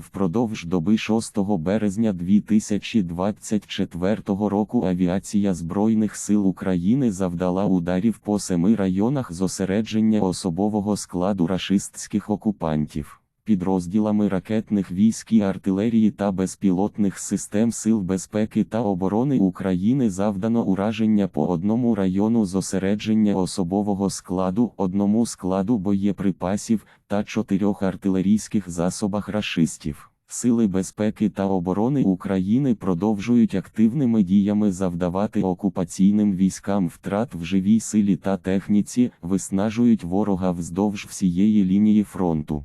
Впродовж доби 6 березня 2024 року авіація Збройних сил України завдала ударів по семи районах зосередження особового складу рашистських окупантів. Підрозділами ракетних військ і артилерії та безпілотних систем Сил безпеки та оборони України завдано ураження по одному району зосередження особового складу, одному складу боєприпасів та чотирьох артилерійських засобах рашистів. Сили безпеки та оборони України продовжують активними діями завдавати окупаційним військам втрат в живій силі та техніці, виснажують ворога вздовж всієї лінії фронту.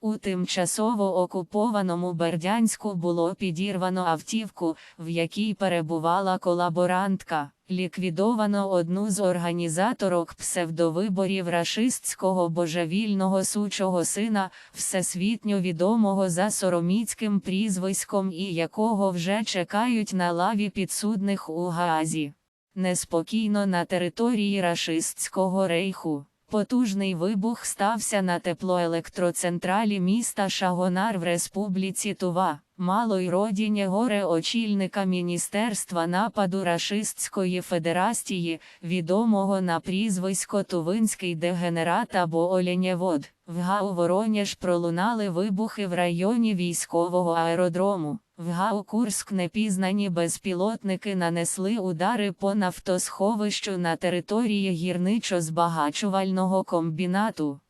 У тимчасово окупованому Бердянську було підірвано автівку, в якій перебувала колаборантка. Ліквідовано одну з організаторок псевдовиборів рашистського божевільного сучого сина, всесвітньо відомого за сороміцьким прізвиськом і якого вже чекають на лаві підсудних у Гаазі. Неспокійно на території рашистського рейху. Потужний вибух стався на теплоелектроцентралі міста Шагонар в Республіці Тува. Мало й родіні горе очільника Міністерства нападу Рашистської Федерації, відомого на прізвисько Тувинський дегенерат або Оленєвод. В ГАУ Воронеж пролунали вибухи в районі військового аеродрому. В ГАУ Курськ непізнані безпілотники нанесли удари по нафтосховищу на території гірничо-збагачувального комбінату.